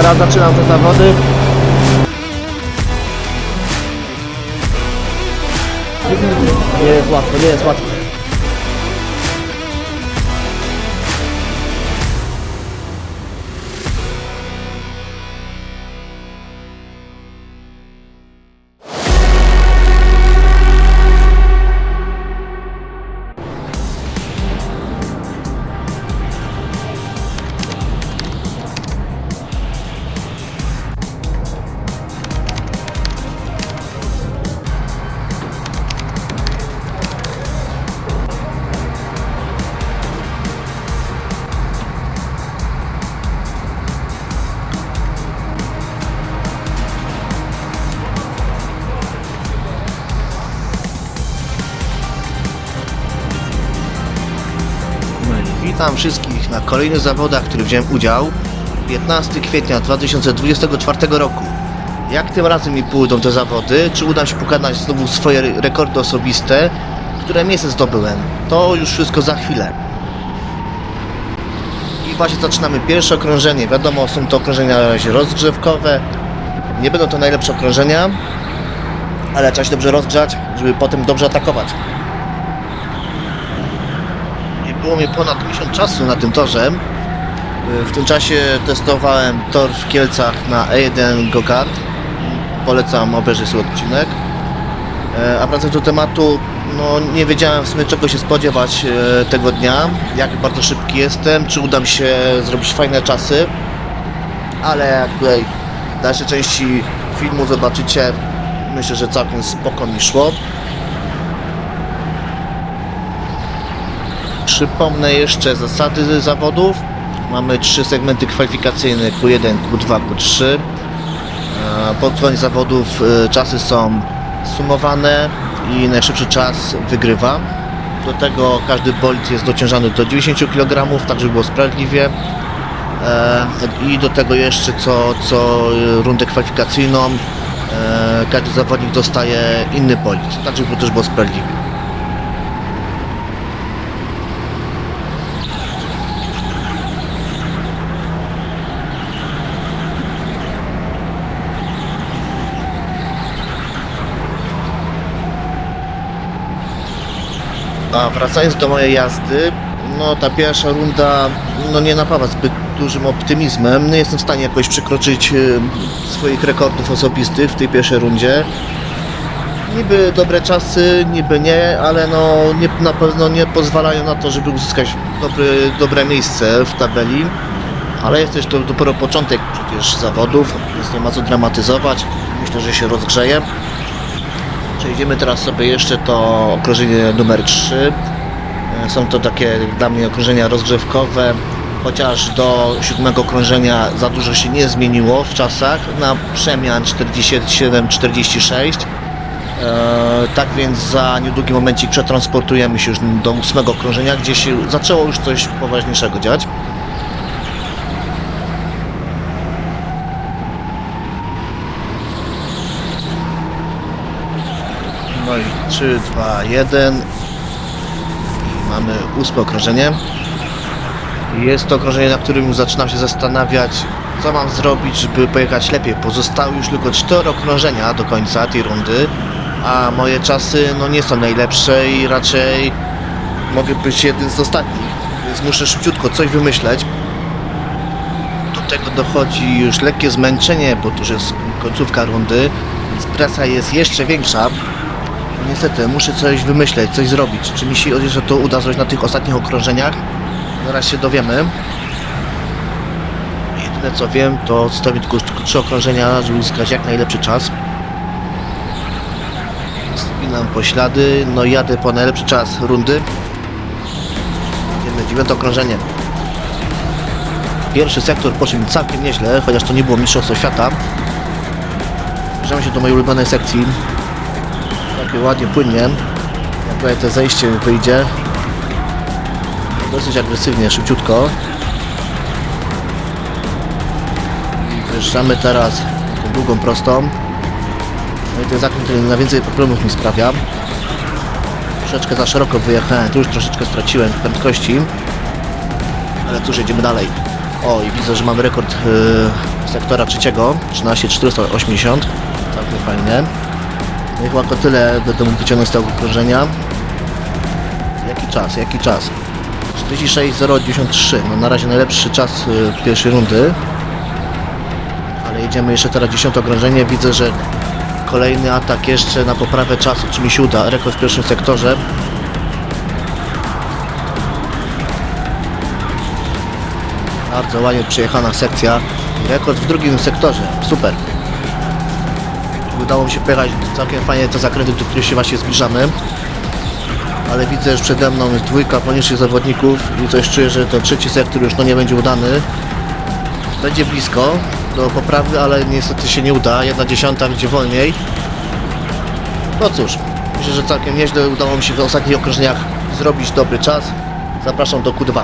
Teraz zaczynam te zawody. Nie jest łatwo, nie jest łatwo. Witam wszystkich na kolejnych zawodach, w których wziąłem udział. 15 kwietnia 2024 roku. Jak tym razem mi pójdą te zawody? Czy uda się pokonać znowu swoje re- rekordy osobiste? Które miejsce zdobyłem? To już wszystko za chwilę. I właśnie zaczynamy pierwsze okrążenie. Wiadomo, są to okrążenia rozgrzewkowe. Nie będą to najlepsze okrążenia, ale trzeba się dobrze rozgrzać, żeby potem dobrze atakować. Było mi ponad miesiąc czasu na tym torze. W tym czasie testowałem tor w Kielcach na E1 Go-Kart. Polecam obejrzeć sobie odcinek. E, A wracając do tematu, no nie wiedziałem w sumie czego się spodziewać e, tego dnia, jak bardzo szybki jestem, czy uda mi się zrobić fajne czasy. Ale jak tutaj w dalszej części filmu zobaczycie, myślę, że całkiem spoko mi szło. Przypomnę jeszcze zasady zawodów. Mamy trzy segmenty kwalifikacyjne Q1, Q2, Q3. E, Pod koniec zawodów e, czasy są sumowane i najszybszy czas wygrywa. Do tego każdy bolid jest dociążany do 90 kg, tak żeby było sprawiedliwie. E, I do tego jeszcze co, co rundę kwalifikacyjną e, każdy zawodnik dostaje inny bolid, tak żeby też było sprawiedliwie. A wracając do mojej jazdy, no ta pierwsza runda no nie napawa zbyt dużym optymizmem. Nie jestem w stanie jakoś przekroczyć e, swoich rekordów osobistych w tej pierwszej rundzie. Niby dobre czasy, niby nie, ale no nie, na pewno nie pozwalają na to, żeby uzyskać dobry, dobre miejsce w tabeli. Ale jest też to dopiero początek przecież zawodów, więc nie ma co dramatyzować. Myślę, że się rozgrzeje. Przejdziemy teraz sobie jeszcze to okrążenie numer 3. E, Są to takie dla mnie okrążenia rozgrzewkowe, chociaż do siódmego okrążenia za dużo się nie zmieniło w czasach, na przemian 47-46. E, tak więc za niedługi momencik przetransportujemy się już do ósmego okrążenia, gdzie się zaczęło już coś poważniejszego dziać. No i 3, 2, 1 i mamy ósme okrążenie. Jest to okrążenie, na którym zaczynam się zastanawiać, co mam zrobić, żeby pojechać lepiej. Pozostały już tylko 4 okrążenia do końca tej rundy, a moje czasy no, nie są najlepsze i raczej mogę być jeden z ostatnich, więc muszę szybciutko coś wymyśleć. Do tego dochodzi już lekkie zmęczenie, bo to już jest końcówka rundy, więc presja jest jeszcze większa. Niestety, muszę coś wymyśleć, coś zrobić. Czy mi się że to uda zrobić na tych ostatnich okrążeniach? Zaraz się dowiemy. Jedyne co wiem, to zostawię tylko, trzy okrążenia, żeby uzyskać jak najlepszy czas. Spinam poślady, no i jadę po najlepszy czas rundy. Jedziemy dziewiąte okrążenie. Pierwszy sektor poszedł całkiem nieźle, chociaż to nie było mistrzostwo świata. Zbliżamy się do mojej ulubionej sekcji, ładnie płynnie. Jak tutaj to zejście wyjdzie. Dosyć agresywnie, szybciutko. I Wyjeżdżamy teraz tą długą prostą. No i ten zakręt który najwięcej problemów mi sprawia. Troszeczkę za szeroko wyjechałem, tu już troszeczkę straciłem prędkości. Ale cóż, jedziemy dalej. O, i widzę, że mamy rekord y, sektora trzeciego, 13480. Całkiem fajnie. No i chyba to tyle będę mógł wyciągnąć z tego okrążenia. Jaki czas, jaki czas? 46.093, no na razie najlepszy czas y, pierwszej rundy. Ale jedziemy jeszcze teraz dziesiąte okrążenie, widzę, że kolejny atak jeszcze na poprawę czasu, czy mi się uda, rekord w pierwszym sektorze. Bardzo ładnie przejechana sekcja. Rekord w drugim sektorze. Super. Udało mi się pojechać całkiem fajnie te zakręty, do których się właśnie zbliżamy. Ale widzę, że przede mną jest dwójka poniższych zawodników i coś czuję, że to trzeci sektor już no nie będzie udany. Będzie blisko do poprawy, ale niestety się nie uda. Jedna dziesiąta będzie wolniej. No cóż, myślę, że całkiem nieźle udało mi się w ostatnich okrążeniach zrobić dobry czas. Zapraszam do Q2.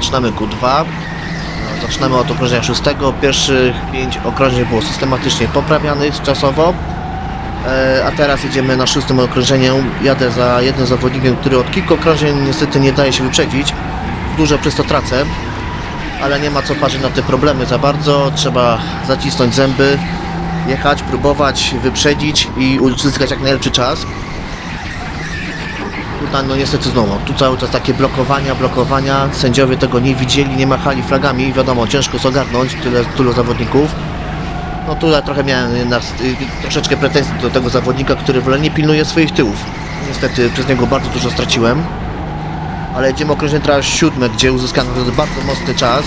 Zaczynamy Q2. No, zaczynamy od okrążenia szóstego. Pierwszych pięć okrążeń było systematycznie poprawianych czasowo. E, a teraz idziemy na szóstym okrążeniu. Jadę za jednym zawodnikiem, który od kilku okrążeń niestety nie daje się wyprzedzić. Dużo przez to tracę, ale nie ma co parzyć na te problemy za bardzo. Trzeba zacisnąć zęby, jechać, próbować wyprzedzić i uzyskać jak najlepszy czas. Tutaj no niestety znowu, tu cały czas takie blokowania, blokowania, sędziowie tego nie widzieli, nie machali flagami, wiadomo, ciężko jest ogarnąć tyle, tylu zawodników. No tutaj trochę miałem troszeczkę pretensji do tego zawodnika, który w ogóle nie pilnuje swoich tyłów. Niestety przez niego bardzo dużo straciłem. Ale jedziemy okrążenie teraz siódme, gdzie uzyskano bardzo mocny czas.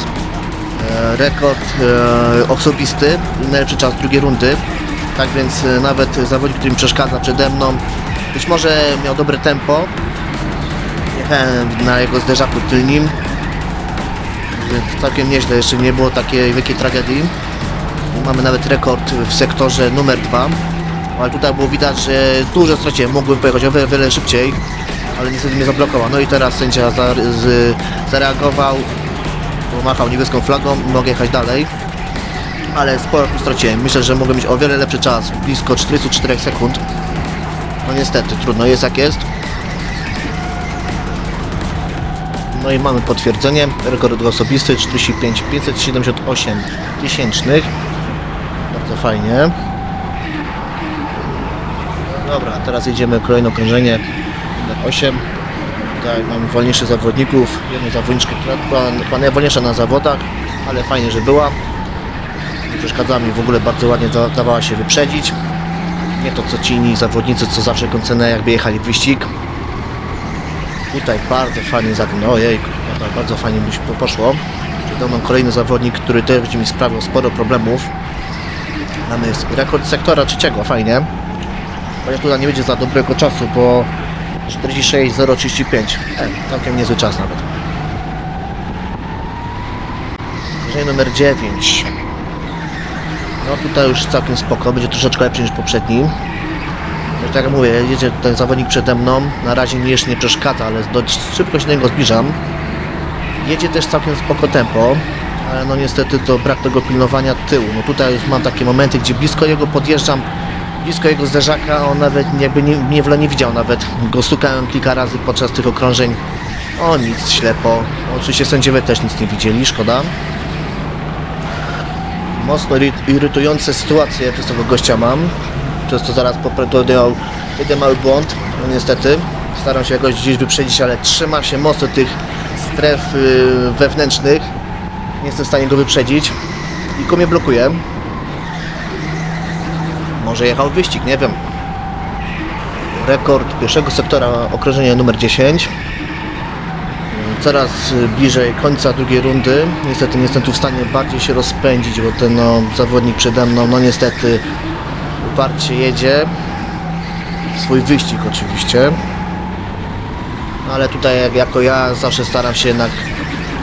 E, rekord e, osobisty, najlepszy czas drugiej rundy. Tak więc e, nawet zawodnik, który mi przeszkadza przede mną, być może miał dobre tempo. Jechałem na jego zderzaku tylnim. Więc całkiem nieźle, jeszcze nie było takiej wielkiej tragedii. Mamy nawet rekord w sektorze numer 2. Ale tutaj było widać, że dużo straciłem. Mogłem pojechać o wiele, wiele szybciej, ale niestety mnie zablokował. No i teraz sędzia zareagował, pomachał niebieską flagą mogę jechać dalej. Ale sporo straciłem. Myślę, że mogę mieć o wiele lepszy czas, blisko 44 sekund. No niestety, trudno jest jak jest. No i mamy potwierdzenie. Rekord osobisty 45 578 tysięcznych. Bardzo fajnie. Dobra, teraz idziemy kolejne okrążenie. numer 8. Tutaj mamy wolniejszych zawodników. Jedną zawodniczkę, która była, była najwolniejsza na zawodach, ale fajnie, że była. Nie przeszkadza mi w ogóle bardzo ładnie da- dawała się wyprzedzić. Nie to co ci inni zawodnicy, co zawsze kończone jakby jechali w wyścig. Tutaj bardzo fajny zakręt. Ojej, naprawdę bardzo fajnie mi się poszło. Przede mną kolejny zawodnik, który też będzie mi sprawiał sporo problemów. Mamy rekord sektora trzeciego, fajnie. Chociaż tutaj nie będzie za dobrego czasu, bo 46.035. E, całkiem niezły czas nawet. Jeżeli numer 9. No tutaj już całkiem spoko, będzie troszeczkę lepszy niż poprzedni. Tak jak mówię, jedzie ten zawodnik przede mną, na razie jeszcze nie przeszkadza, ale dość szybko się do niego zbliżam. Jedzie też całkiem spoko tempo, ale no niestety to brak tego pilnowania tyłu. No tutaj mam takie momenty, gdzie blisko jego podjeżdżam, blisko jego zderzaka, on nawet jakby nie, ogóle nie widział nawet. Go stukałem kilka razy podczas tych okrążeń. O nic, ślepo. Oczywiście sędziowie też nic nie widzieli, szkoda. Mocno iry- irytujące sytuacje przez tego gościa mam. Przez to zaraz popełniał jeden mały błąd. No niestety. Staram się jakoś gdzieś wyprzedzić, ale trzyma się mocno tych stref y, wewnętrznych. Nie jestem w stanie go wyprzedzić. I go blokuje. Może jechał wyścig, nie wiem. Rekord pierwszego sektora okrążenia numer 10. Coraz y, bliżej końca drugiej rundy. Niestety nie jestem tu w stanie bardziej się rozpędzić, bo ten no, zawodnik przede mną, no niestety uparcie jedzie. Swój wyścig oczywiście. No, ale tutaj jak, jako ja zawsze staram się jednak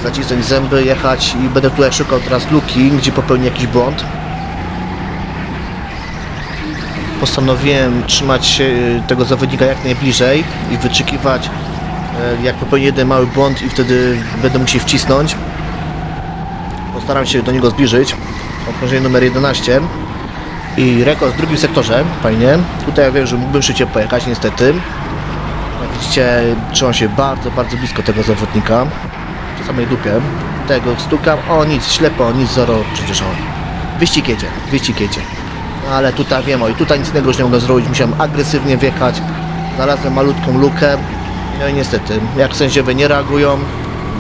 zacisnąć zęby, jechać i będę tutaj szukał teraz luki, gdzie popełnię jakiś błąd. Postanowiłem trzymać się y, tego zawodnika jak najbliżej i wyczekiwać jak popełni jeden mały błąd i wtedy będę musiał wcisnąć. Postaram się do niego zbliżyć. Okrążenie numer 11 i rekord w drugim sektorze, fajnie. Tutaj ja wiem, że mógłbym szybciej pojechać niestety. Jak widzicie, trzymam się bardzo, bardzo blisko tego zawodnika. Przy samej dupie. Tego stukam, o nic, ślepo, nic, zero, przecież on. Wyścig jedzie, wyścig jedzie. Ale tutaj wiem, o i tutaj nic innego już nie mogę zrobić, musiałem agresywnie wjechać. Znalazłem malutką lukę. No i niestety, jak sędziowie nie reagują,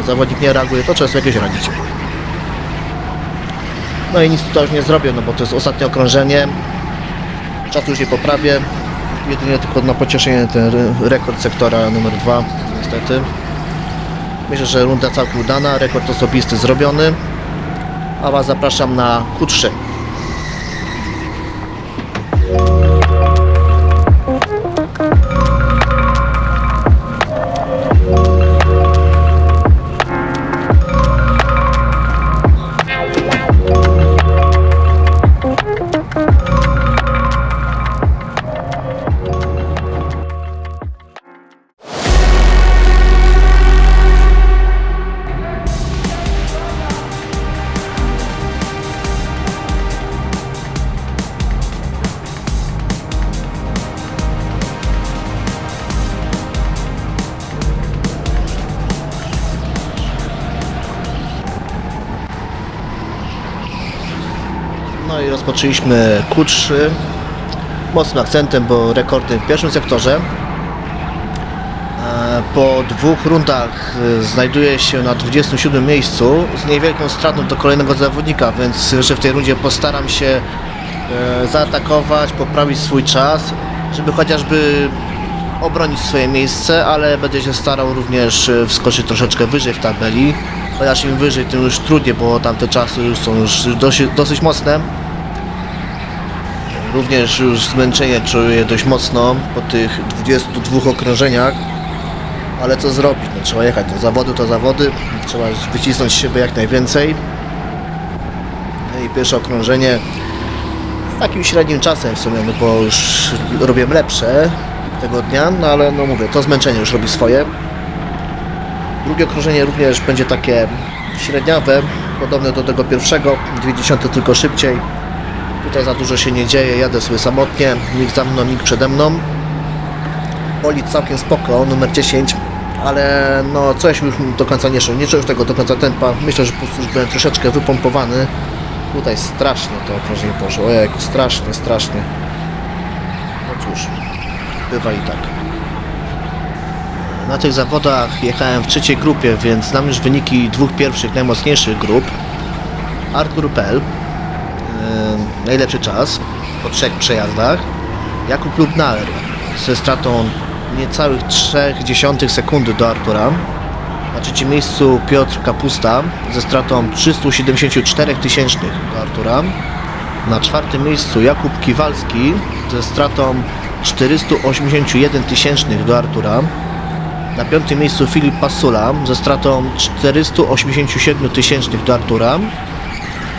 zawodnik nie reaguje, to trzeba sobie jakieś radzić. No i nic tutaj już nie zrobię, no bo to jest ostatnie okrążenie. Czasu już nie poprawię. Jedynie tylko na pocieszenie ten re- rekord sektora numer 2, niestety. Myślę, że runda całkiem udana, rekord osobisty zrobiony. A Was zapraszam na Q3. Rozpoczęliśmy Q3 mocnym akcentem, bo rekordy w pierwszym sektorze. E, Po dwóch rundach e, znajduje się na 27 miejscu z niewielką stratą do kolejnego zawodnika, więc że w tej rundzie postaram się e, zaatakować, poprawić swój czas, żeby chociażby obronić swoje miejsce, ale będę się starał również wskoczyć troszeczkę wyżej w tabeli. Chociaż im wyżej, tym już trudniej, bo tamte czasy już są już dosyć, dosyć mocne. Również już zmęczenie czuję dość mocno po tych 22 okrążeniach. Ale co zrobić? No, trzeba jechać do zawodu, to zawody. Trzeba wycisnąć z siebie jak najwięcej. No i pierwsze okrążenie z takim średnim czasem w sumie, no bo już robię lepsze tego dnia, no ale no mówię, to zmęczenie już robi swoje. Drugie okrążenie również będzie takie średniawe, podobne do tego pierwszego, 20 tylko szybciej. Tutaj za dużo się nie dzieje, jadę sobie samotnie, nikt za mną, nikt przede mną. Bolid całkiem spoko, numer 10, ale no coś już do końca nie szło, nie czułem już tego do końca tempa. Myślę, że po prostu już byłem troszeczkę wypompowany. Tutaj strasznie to okrążenie poszło, ojej, strasznie, strasznie. No cóż, bywa i tak. Na tych zawodach jechałem w trzeciej grupie, więc znam już wyniki dwóch pierwszych najmocniejszych grup. Artur Pel, yy, najlepszy czas po trzech przejazdach. Jakub Lubnauer ze stratą niecałych 0,3 sekundy do Artura. Na trzecim miejscu Piotr Kapusta ze stratą 374 tysięcznych do Artura. Na czwartym miejscu Jakub Kiwalski ze stratą 481 tysięcznych do Artura. Na piątym miejscu Filip Pasula ze stratą 487 tysięcznych do Artura.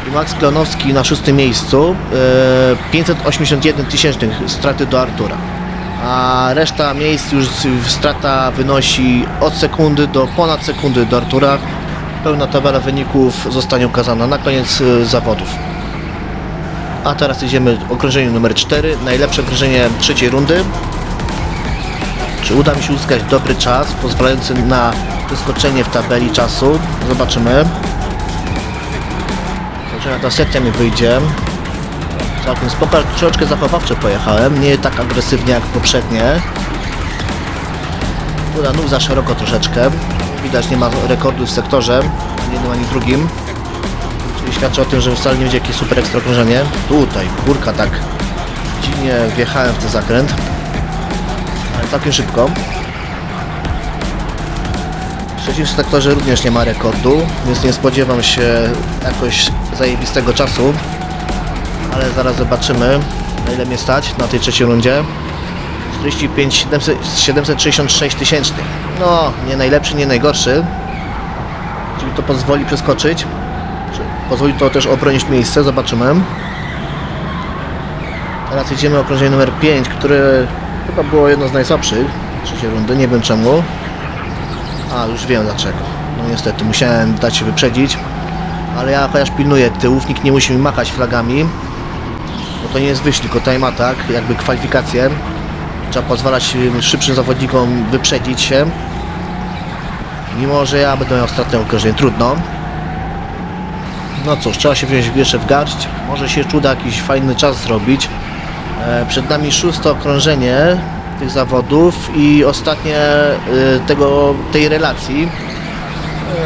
Max Klonowski na szóstym miejscu e, 581 tysięcznych straty do Artura. A reszta miejsc już strata wynosi od sekundy do ponad sekundy do Artura. Pełna tabela wyników zostanie ukazana na koniec e, zawodów. A teraz idziemy okrążeniu numer 4, najlepsze okrążenie trzeciej rundy. Czy uda mi się uzyskać dobry czas, pozwalający na wyskoczenie w tabeli czasu? Zobaczymy. Jak ta sekcja mi wyjdzie. Całkiem spoko, troszeczkę zachowawczo pojechałem, nie tak agresywnie jak poprzednie. Uda nóg za szeroko troszeczkę. Widać, nie ma rekordu w sektorze, ani jednym, ani drugim. Czyli świadczy o tym, że wcale nie będzie jakieś super ekstra okrążenie. Tutaj, kurka tak dziwnie wjechałem w ten zakręt ale całkiem szybko. Trzecim sektorze również nie ma rekordu, więc nie spodziewam się jakoś zajebistego czasu. Ale zaraz zobaczymy, na ile mnie stać na tej trzeciej rundzie. 45 700, 766 tysięcznych. No, nie najlepszy, nie najgorszy. czyli to pozwoli przeskoczyć. Czy pozwoli to też obronić miejsce, zobaczymy. Teraz jedziemy okrążenie numer 5, które chyba było jedno z najsłabszych trzeciej rundy, nie wiem czemu. A, już wiem dlaczego. No niestety, musiałem dać się wyprzedzić. Ale ja chociaż pilnuję tyłów, nikt nie musi mi machać flagami. Bo to nie jest wyścig, tylko time attack, jakby kwalifikacje. Trzeba pozwalać szybszym zawodnikom wyprzedzić się. Mimo, że ja będę miał stratne okrążenie, trudno. No cóż, trzeba się wziąć jeszcze w garść. Może się uda jakiś fajny czas zrobić. E, Przed nami szóste okrążenie tych zawodów i ostatnie e, tego, tej relacji.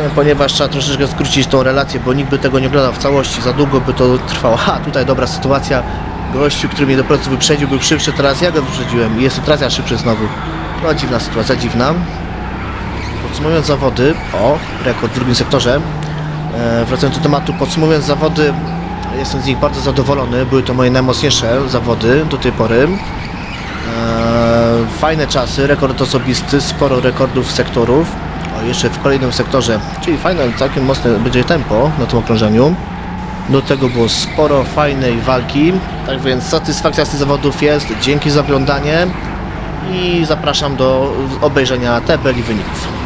E, Ponieważ trzeba troszeczkę skrócić tą relację, bo nikt by tego nie oglądał w całości, za długo by to trwało. Ha, tutaj dobra sytuacja. Gościu, który mnie dopiero co wyprzedził, był szybszy, teraz ja go wyprzedziłem i jest teraz ja szybszy znowu. No dziwna sytuacja, dziwna. Podsumowując zawody, o, rekord w drugim sektorze. E, wracając do tematu, podsumowując zawody, jestem z nich bardzo zadowolony. Były to moje najmocniejsze zawody do tej pory. E, fajne czasy, rekord osobisty, sporo rekordów sektorów. O, jeszcze w kolejnym sektorze, czyli fajne, całkiem mocne będzie tempo na tym okrążeniu. Do tego było sporo fajnej walki. Tak więc satysfakcja z tych zawodów jest. Dzięki za oglądanie i zapraszam do obejrzenia tabeli wyników.